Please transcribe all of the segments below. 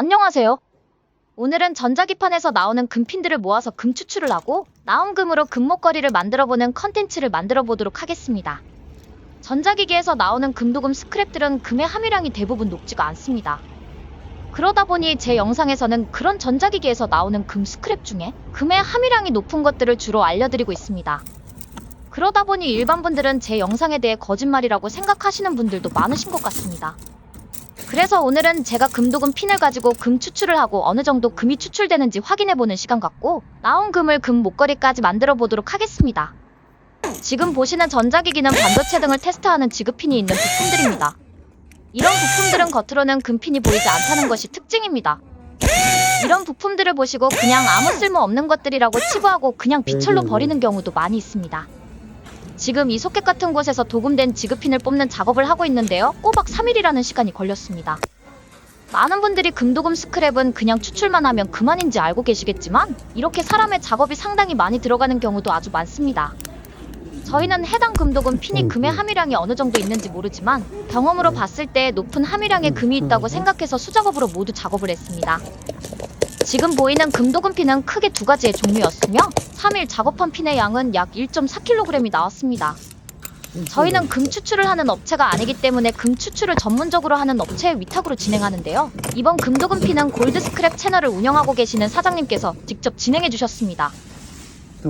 안녕하세요. 오늘은 전자기판에서 나오는 금핀들을 모아서 금 추출을 하고 나온 금으로 금목걸이를 만들어보는 컨텐츠를 만들어 보도록 하겠습니다. 전자기기에서 나오는 금도금 스크랩들은 금의 함유량이 대부분 높지가 않습니다. 그러다 보니 제 영상에서는 그런 전자기기에서 나오는 금 스크랩 중에 금의 함유량이 높은 것들을 주로 알려드리고 있습니다. 그러다 보니 일반 분들은 제 영상에 대해 거짓말이라고 생각하시는 분들도 많으신 것 같습니다. 그래서 오늘은 제가 금도금 핀을 가지고 금 추출을 하고 어느 정도 금이 추출되는지 확인해보는 시간 갖고 나온 금을 금 목걸이까지 만들어 보도록 하겠습니다. 지금 보시는 전자기기는 반도체 등을 테스트하는 지급핀이 있는 부품들입니다. 이런 부품들은 겉으로는 금핀이 보이지 않다는 것이 특징입니다. 이런 부품들을 보시고 그냥 아무 쓸모 없는 것들이라고 치부하고 그냥 비철로 버리는 경우도 많이 있습니다. 지금 이 소켓 같은 곳에서 도금된 지급핀을 뽑는 작업을 하고 있는데요. 꼬박 3일이라는 시간이 걸렸습니다. 많은 분들이 금도금 스크랩은 그냥 추출만 하면 그만인지 알고 계시겠지만 이렇게 사람의 작업이 상당히 많이 들어가는 경우도 아주 많습니다. 저희는 해당 금도금 핀이 금의 함유량이 어느 정도 있는지 모르지만 경험으로 봤을 때 높은 함유량의 금이 있다고 생각해서 수작업으로 모두 작업을 했습니다. 지금 보이는 금도금 핀은 크게 두 가지의 종류였으며 3일 작업한 핀의 양은 약 1.4kg이 나왔습니다. 저희는 금 추출을 하는 업체가 아니기 때문에 금 추출을 전문적으로 하는 업체의 위탁으로 진행하는데요. 이번 금도금 핀은 골드 스크랩 채널을 운영하고 계시는 사장님께서 직접 진행해 주셨습니다.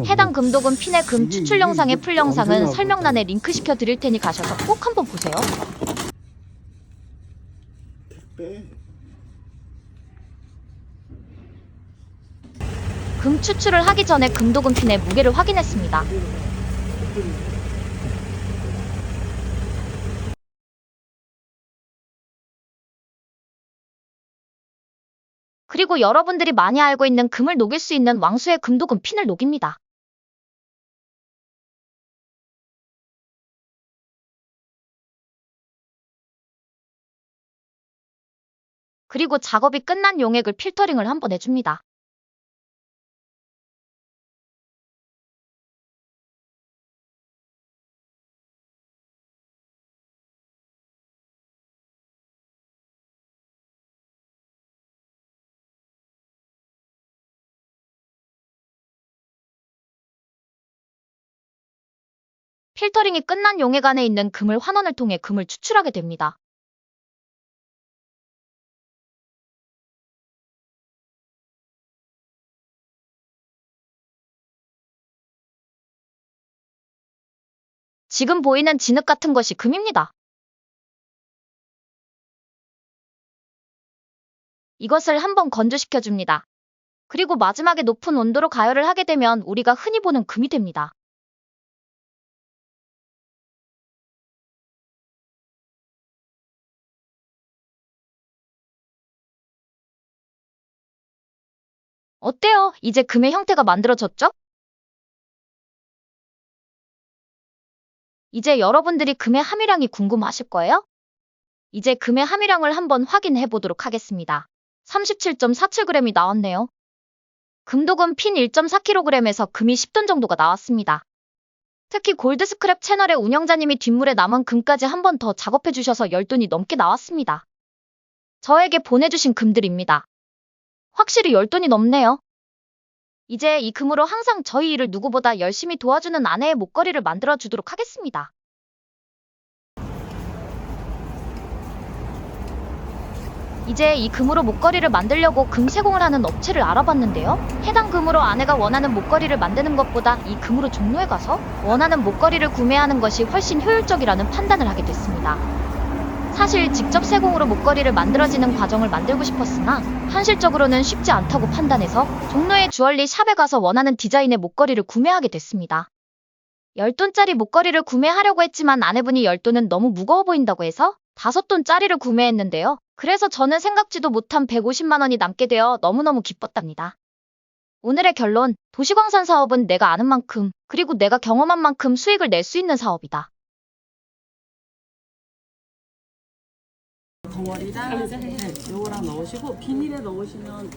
해당 금도금 핀의 금 추출 영상의 풀 영상은 설명란에 링크 시켜 드릴 테니 가셔서 꼭 한번 보세요. 금 추출을 하기 전에 금도금 핀의 무게를 확인했습니다. 그리고 여러분들이 많이 알고 있는 금을 녹일 수 있는 왕수의 금도금 핀을 녹입니다. 그리고 작업이 끝난 용액을 필터링을 한번 해줍니다. 필터링이 끝난 용액 안에 있는 금을 환원을 통해 금을 추출하게 됩니다. 지금 보이는 진흙 같은 것이 금입니다. 이것을 한번 건조시켜 줍니다. 그리고 마지막에 높은 온도로 가열을 하게 되면 우리가 흔히 보는 금이 됩니다. 어때요? 이제 금의 형태가 만들어졌죠? 이제 여러분들이 금의 함유량이 궁금하실 거예요? 이제 금의 함유량을 한번 확인해 보도록 하겠습니다. 37.47g이 나왔네요. 금도금 핀 1.4kg에서 금이 10톤 정도가 나왔습니다. 특히 골드 스크랩 채널의 운영자님이 뒷물에 남은 금까지 한 번 더 작업해 주셔서 10톤이 넘게 나왔습니다. 저에게 보내주신 금들입니다. 확실히 10돈이 넘네요. 이제 이 금으로 항상 저희 일을 누구보다 열심히 도와주는 아내의 목걸이를 만들어 주도록 하겠습니다. 이제 이 금으로 목걸이를 만들려고 금 세공을 하는 업체를 알아봤는데요. 해당 금으로 아내가 원하는 목걸이를 만드는 것보다 이 금으로 종로에 가서 원하는 목걸이를 구매하는 것이 훨씬 효율적이라는 판단을 하게 됐습니다. 사실 직접 세공으로 목걸이를 만들어지는 과정을 만들고 싶었으나 현실적으로는 쉽지 않다고 판단해서 종로의 주얼리 샵에 가서 원하는 디자인의 목걸이를 구매하게 됐습니다. 10돈짜리 목걸이를 구매하려고 했지만 아내분이 10돈은 너무 무거워 보인다고 해서 5돈짜리를 구매했는데요. 그래서 저는 생각지도 못한 150만 원이 남게 되어 너무너무 기뻤답니다. 오늘의 결론, 도시광산 사업은 내가 아는 만큼, 그리고 내가 경험한 만큼 수익을 낼 수 있는 사업이다. 덩어리랑 네, 요거랑 넣으시고 비닐에 넣으시면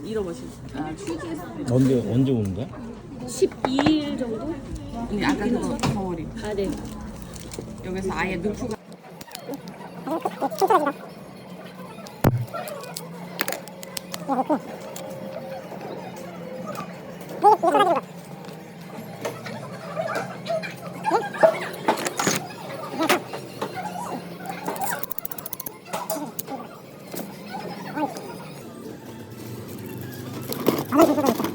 휴지에서 언제 언제 오는 거야? 12일 정도? 아니 아까 그 덩어리 아, 네. 여기서 아예 누프가 한쪽에 찍고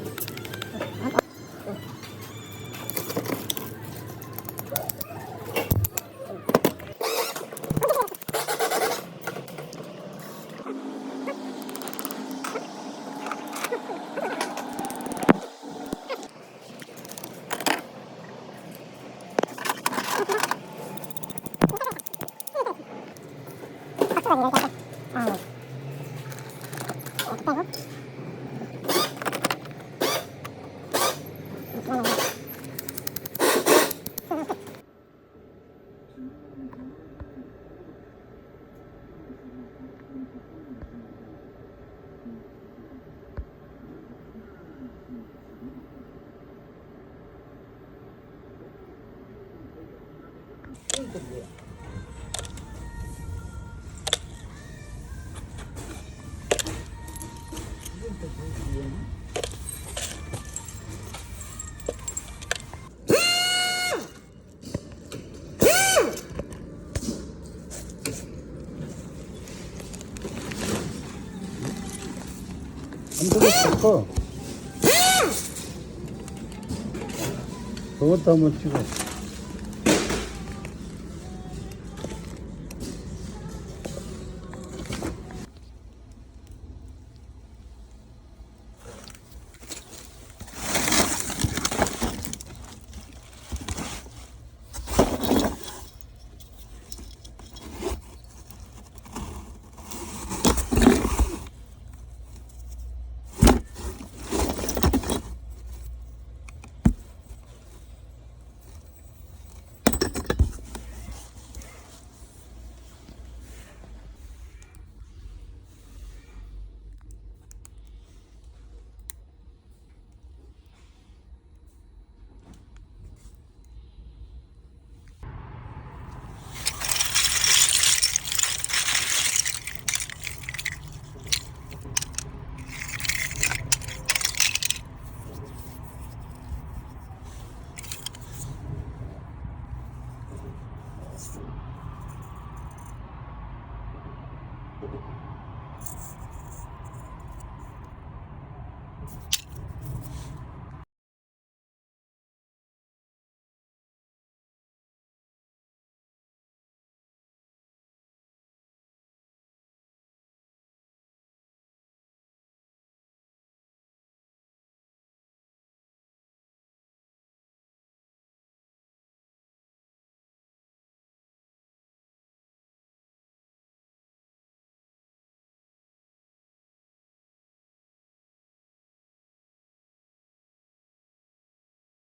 그것도 한번 찍어